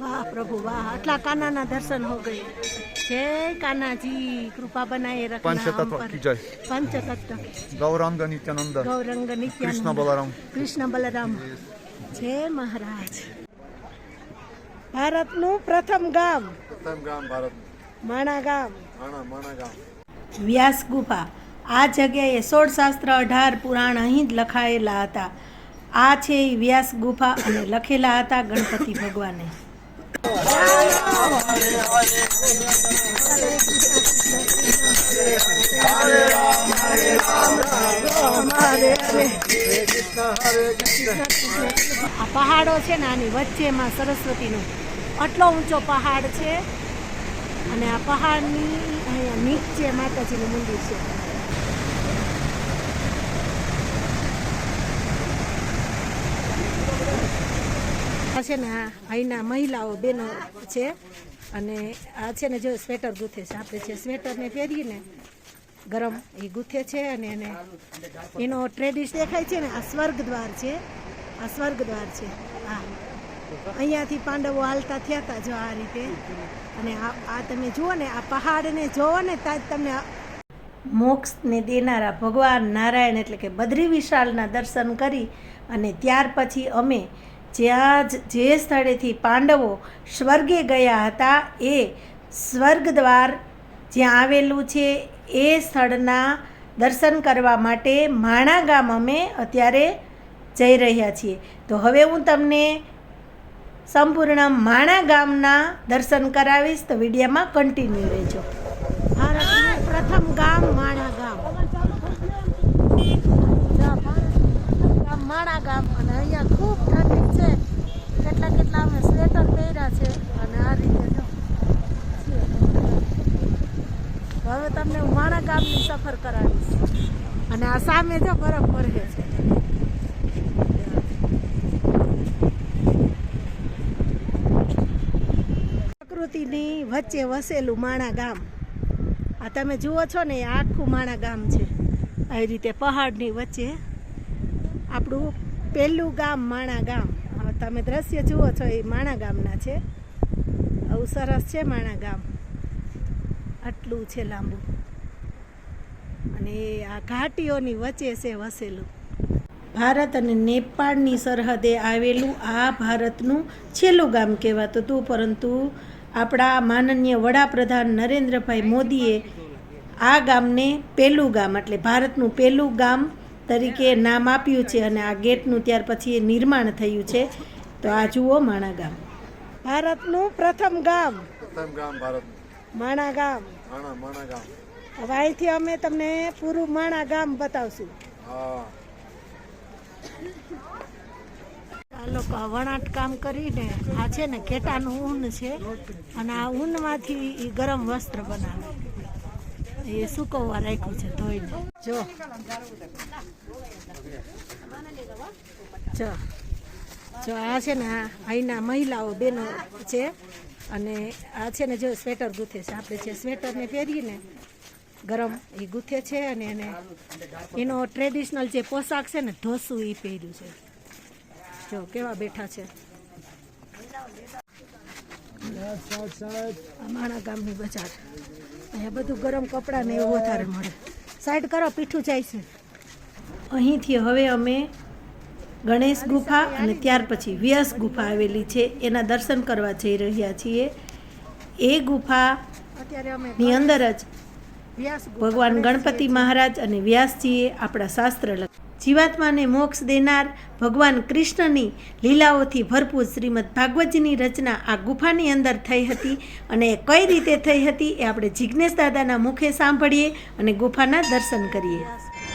વાહ પ્રભુ વાહ. આટલા કાનાના દર્શન હો ગયે. જય કાનાજી કૃપા બનાએ રખના પંચતત્વ કી જય. પંચતત્વ ગૌરાંગ નિત્યાનંદ. ગૌરાંગ નિત્યાનંદ. કૃષ્ણ બલરામ. કૃષ્ણ બલરામ. જય મહારાજ. ભારતનું પ્રથમ ગામ. પ્રથમ ગામ ભારત માણા ગામ. માણા માણા ગામ. વ્યાસ ગુફા. આ જગ્યાએ સોળ શાસ્ત્ર અઢાર પુરાણ અહીં જ લખાયેલા હતા. આ છે વ્યાસ ગુફા અને લખેલા હતા ગણપતિ ભગવાને. આ પહાડો છે ને આની વચ્ચેમાં સરસ્વતીનો આટલો ઊંચો પહાડ છે. અને આ પહાડની અહીંયા નીચે માતાજીનું મંદિર છે. છે ને આ અહીંના મહિલાઓ બેનો છે. અને આ છે ને જો સ્વેટર ગૂંથે છે. આપણે છે સ્વેટરને પહેરીને ગરમ એ ગૂંથે છે અને એને એનો ટ્રેડિશ દેખાય છે ને, આ સ્વર્ગ દ્વાર છે. આ સ્વર્ગ દ્વાર છે. હા અહીંયાથી પાંડવો હાલતા થયા હતા જો આ રીતે. અને આ તમે જુઓ ને, આ પહાડને જોવો ને, ત્યાં તમને મોક્ષને દેનારા ભગવાન નારાયણ એટલે કે બદ્રી વિશાલના દર્શન કરી અને ત્યાર પછી અમે જ્યાં જ જે સ્થળેથી પાંડવો સ્વર્ગે ગયા હતા, એ સ્વર્ગ દ્વાર જ્યાં આવેલું છે, એ સ્થળના દર્શન કરવા માટે માણા ગામ અમે અત્યારે જઈ રહ્યા છીએ. તો હવે હું તમને સંપૂર્ણ માણા ગામના દર્શન કરાવીશ, તો વિડીયોમાં કન્ટિન્યુ રહેજો. ભારતનું પ્રથમ ગામ માણા ગામ. માણા ગામ. સ્વેટર છે, અને આ રીતે હવે તમને હું માણા ગામની સફર કરાવીશ. અને આ સામે જો બરફ પડે છે. પ્રકૃતિની વચ્ચે વસેલું માણા ગામ. આ તમે જુઓ છો ને આખું માણા ગામ છે. આવી રીતે પહાડની વચ્ચે આપણું પહેલું ગામ માણા ગામ. તમે દ્રશ્ય જુઓ છો, એ માણા ગામના છે. આવું સરસ છે માણા ગામ. આટલું છે લાંબુ. અને આ ઘાટીઓની વચ્ચે છે વસેલું. ભારત અને નેપાળની સરહદે આવેલું આ ભારતનું છેલ્લું ગામ કહેવાતું હતું, પરંતુ આપણા માનનીય વડાપ્રધાન નરેન્દ્રભાઈ મોદીએ આ ગામને પહેલું ગામ, એટલે ભારતનું પહેલું ગામ તરીકે નામ આપ્યું છે અને આ ગેટનું ત્યાર પછી એ નિર્માણ થયું છે. તો આ જુઓ માણા ગામ. ભારતનું પ્રથમ ગામ. પ્રથમ ગામ ભારત માણા ગામ. માણા ગામ. હવે અહીંથી અમે તમને પૂરું માણા ગામ બતાવશું. આ લોકો વણાટ કામ કરીને આ છે ને ઘેટાનું ઊન છે અને આ ઊનમાંથી ગરમ વસ્ત્ર બનાવે. એ સુકવવા રાખ્યું છે ધોઈને. જો. જો. જો આ છે ને અહીંના મહિલાઓ બેનો છે અને આ છે ને જો સ્વેટર ગૂંથે છે. આપણે જે સ્વેટરને પહેરીને ગરમ એ ગૂંથે છે અને એને એનો ટ્રેડિશનલ જે પોશાક છે ને, ધોસું એ પહેર્યું છે. જો કેવા બેઠા છે. અમારા ગામની બજાર. અહીંયા બધું ગરમ કપડાં ને એવું વધારે મળે. સાઈડ કરો પીઠું જાય છે. અહીંથી હવે અમે ગણેશ ગુફા અને ત્યાર પછી વ્યાસ ગુફા આવેલી છે. એના દર્શન કરવા જઈ રહ્યા છીએ. એ ગુફા ની અંદર જ ભગવાન ગણપતિ મહારાજ અને વ્યાસજીએ આપણા શાસ્ત્ર લખ્યા જીવાત્માને મોક્ષ દેનાર ભગવાન કૃષ્ણની લીલાઓથી ભરપૂર શ્રીમદ ભાગવતજીની રચના આ ગુફાની અંદર થઈ હતી અને એ કઈ રીતે થઈ હતી એ આપણે જિજ્ઞેશ દાદાના મુખે સાંભળીએ અને ગુફાના દર્શન કરીએ.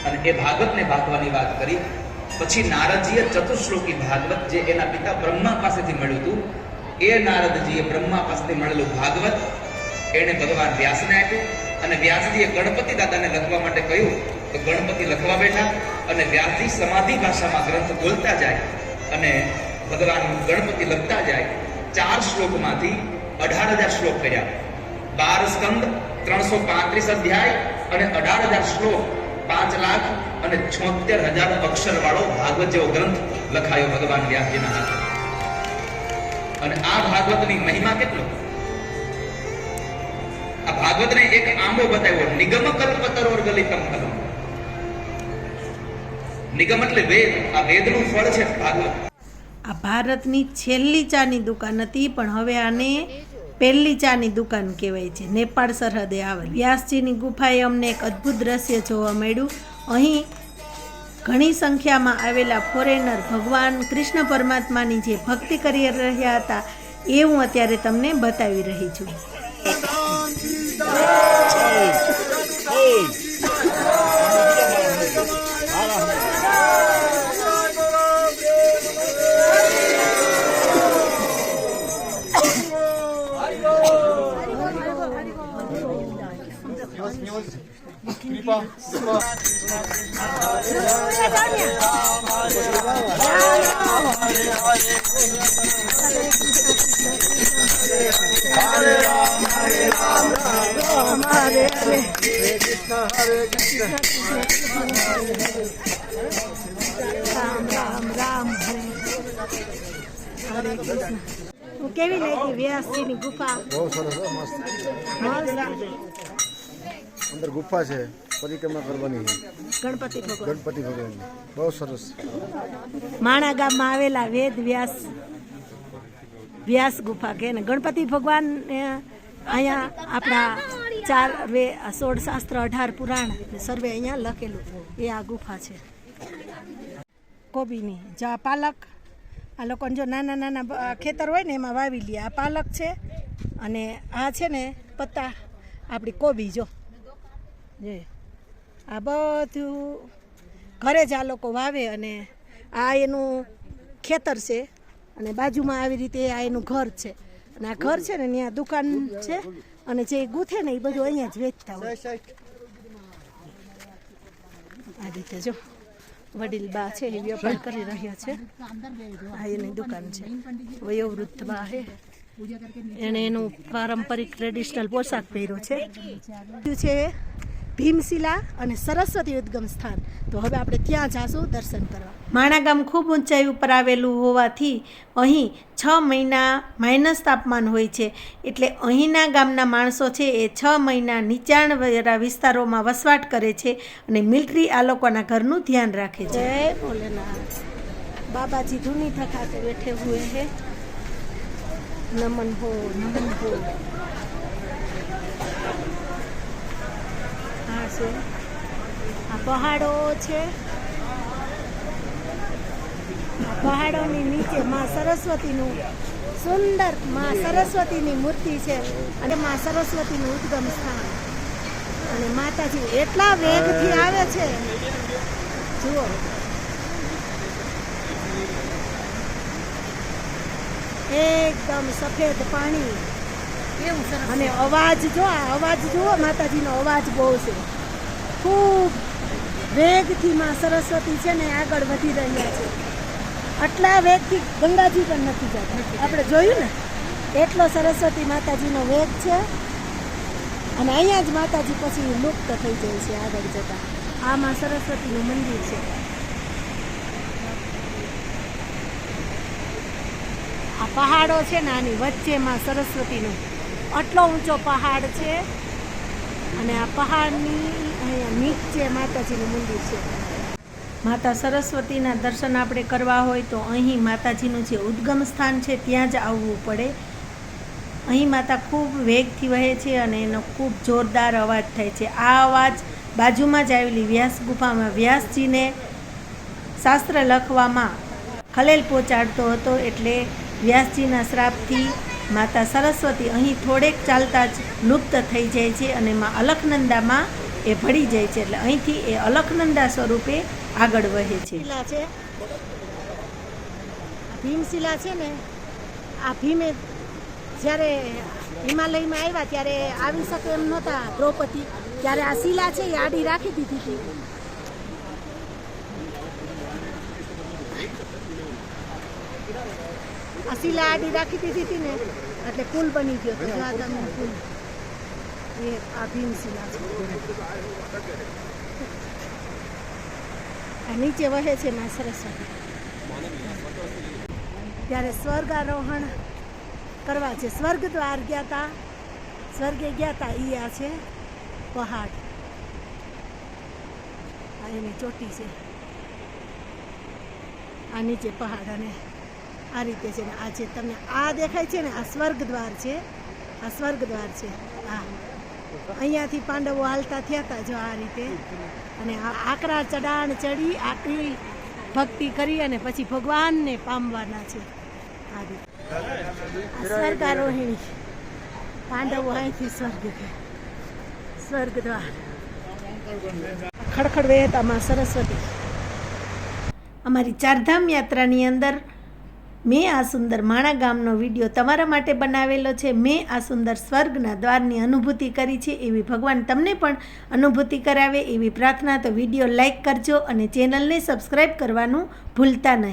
અને એ ભાગવતને ભાગવાની વાત કરી. પછી નારદજીએ ચતુશ્લોકી ભાગવત જે એના પિતા બ્રહ્મા પાસેથી મળ્યું હતું, એ નારદજીએ બ્રહ્મા પાસેથી મળેલું ભાગવત એણે ભગવાન વ્યાસને આપ્યું અને વ્યાસજીએ ગણપતિ દાદાને લખવા માટે કહ્યું તો ગણપતિ લખવા બેઠા અને વ્યાસજી સમાધિ ભાષામાં ગ્રંથ બોલતા જાય અને ભગવાન ગણપતિ લખતા જાય, ચાર શ્લોકમાંથી અઢાર હજાર શ્લોક કર્યા. બાર સ્કંદ, ત્રણસો પાંત્રીસ અધ્યાય અને અઢાર હજાર શ્લોક, પાંચ લાખ અને છોતેર હજાર અક્ષર વાળો ભાગવત જેવો ગ્રંથ લખાયો ભગવાન વ્યાસજીના હાથે. અને આ ભાગવતની મહિમા કેટલો? આ ભાગવતને એક આંબો બતાવ્યો, નિગમ કલ્પતરોર ગલિતમ કલમ નિગમ એટલે વેદ. આ વેદનું ફળ છે ભાગવત. આ ભારતની છેલ્લી ચાની દુકાન હતી પણ હવે આને પહેલી ચાની દુકાન કહેવાય છે. નેપાળ સરહદે આવેલ. વ્યાસજીની ગુફાએ અમને એક અદ્ભુત દ્રશ્ય જોવા મળ્યું. અહીં ઘણી સંખ્યામાં આવેલા ફોરેનર ભગવાન કૃષ્ણ પરમાત્માની જે ભક્તિ કરી રહ્યા હતા એ હું અત્યારે તમને બતાવી રહી છું. રામ રામ રામ હરે હરે કૃષ્ણ હું કેવી લાગી વ્યાસજીની ગુફા બહુ સરસ હો, મસ્ત મસ્ત અંદર ગુફા છે. પરિક્રમા કરવાની છે. ગણપતિ ભગવાન. ગણપતિ ભગવાનની બહુ સરસ. માણા ગામમાં આવેલા વેદ વ્યાસ વ્યાસ ગુફા કે ને ગણપતિ ભગવાન અહીંયા આપણા ચાર વે સોળ શાસ્ત્ર અઢાર પુરાણ સર્વે અહીંયા લખેલું. એ આ ગુફા છે. કોબીની. જા પાલક આ લોકોને જો નાના નાના ખેતર હોય ને એમાં વાવી લે. આ પાલક છે અને આ છે ને પત્તા આપણી કોબી જો. જે આ બધું ઘરે જ આ લોકો વાવે અને આ એનું ખેતર છે અને બાજુમાં આવી રીતે આ એનું ઘર છે. અને આ ઘર છે ને ત્યાં દુકાન છે અને જે ગૂંથે ને એ બધું અહીંયા જ વેચતા હોય. આ રીતે જો વડીલ બા છે એ વેપાર કરી રહ્યા છે. આ એની દુકાન છે. વયોવૃદ્ધ બા છે. એણે એનું પારંપરિક ટ્રેડિશનલ પોશાક પહેર્યો છે. છે ભીમશિલા અને સરસ્વતી ઉદ્ગમ સ્થાન. તો હવે આપણે ત્યાં જઈશું દર્શન કરવા. માણા ગામ ખૂબ ઊંચાઈ ઉપર આવેલું હોવાથી અહીં છ મહિના માઇનસ તાપમાન હોય છે. એટલે અહીંના ગામના માણસો છે એ છ મહિના નીચાણવાળા વિસ્તારોમાં વસવાટ કરે છે અને મિલિટરી આ લોકોના ઘરનું ધ્યાન રાખે છે. બાબાજી ધૂની થકાતે બેઠે હુએ હે. નમન હો નમન હો. છે આ પહાડો છે. આ પહાડોની નીચે માં સરસ્વતીનું સુંદરમાં સરસ્વતીની મૂર્તિ છે અને માં સરસ્વતીનું ઉદ્ગમ સ્થાન. અને માતાજી એટલા વેગથી આવે છે. જુઓ. એકદમ સફેદ પાણી. અને અવાજ જો આ અવાજ જુઓ માતાજીનો અવાજ બહુ છે. ખૂબ વેગથી માં સરસ્વતી છે ને આગળ વધી રહ્યા છે. આટલા વેગથી ગંગાજી પણ નથી જતા. આપણે જોયું ને, એટલો સરસ્વતી માતાજીનો વેગ છે અને અહીંયા જ માતાજી પછી લુપ્ત થઈ જાય છે આગળ જતા. આ માં સરસ્વતીનું મંદિર છે. આ પહાડો છે ને આની વચ્ચેમાં સરસ્વતીનું. આટલો ઊંચો પહાડ છે અને આ પહાડની અહીંયા નીચે માતાજીનું મંદિર છે. માતા સરસ્વતીના દર્શન આપણે કરવા હોય તો અહીં માતાજીનું જે ઉદ્ગમ સ્થાન છે ત્યાં જ આવવું પડે. અહીં માતા ખૂબ વેગથી વહે છે અને એનો ખૂબ જોરદાર અવાજ થાય છે. આ અવાજ બાજુમાં જ આવેલી વ્યાસ ગુફામાં વ્યાસજીને શાસ્ત્ર લખવામાં ખલેલ પહોંચાડતો હતો એટલે વ્યાસજીના શ્રાપથી માતા સરસ્વતી અહીં થોડેક ચાલતા જ લુપ્ત થઈ જાય છે અને માં અલખનંદામાં એ ભળી જાય છે. એટલે અહીંથી એ અલખનંદા સ્વરૂપે આગળ વહે છે. છે. ભીમશિલા છે ને, આ ભીમે જ્યારે હિમાલયમાં આવ્યા ત્યારે આવી શકે એમ નહોતા દ્રૌપદી. ત્યારે આ શિલા છે એ આડી રાખી દીધી હતી. આ શિલા આડી રાખી દીધી હતી ને એટલે પુલ બની ગયો હતો. દ્વારકાનો પુલ એ આ ભીમશીલા છે. આ નીચે વહે છે માં સરસ્વતી. ત્યારે સ્વર્ગ આરોહણ કરવા છે. સ્વર્ગ દ્વાર ગયા હતા સ્વર્ગે ગયા હતા એ આ છે પહાડ. આ એની ચોટી છે. આ નીચે પહાડ અને આ રીતે છે ને આ છે તમને આ દેખાય છે ને, આ સ્વર્ગ દ્વાર છે. આ સ્વર્ગ દ્વાર છે. હા. અહીંયાથી પાંડવો હાલતા થયા હતા જો આ રીતે. અને આકરા ચડાણ ચડી આટલી ભક્તિ કરી અને પછી ભગવાનને પામવાના છે. આ રીતે. સ્વર્ગારોહિણી. પાંડવો અહીંથી સ્વર્ગ સ્વર્ગ દ્વાર ખડખડ વહેતા માં સરસ્વતી. અમારી ચારધામ યાત્રાની અંદર મેં આ સુંદર માણા ગામનો વીડિયો તમારા માટે બનાવેલો છે. મેં આ સુંદર સ્વર્ગના દ્વારની અનુભૂતિ કરી છે એવી ભગવાન તમને પણ અનુભૂતિ કરાવે એવી પ્રાર્થના. તો વીડિયો લાઈક કરજો અને ચેનલને સબસ્ક્રાઈબ કરવાનું ભૂલતા નહીં.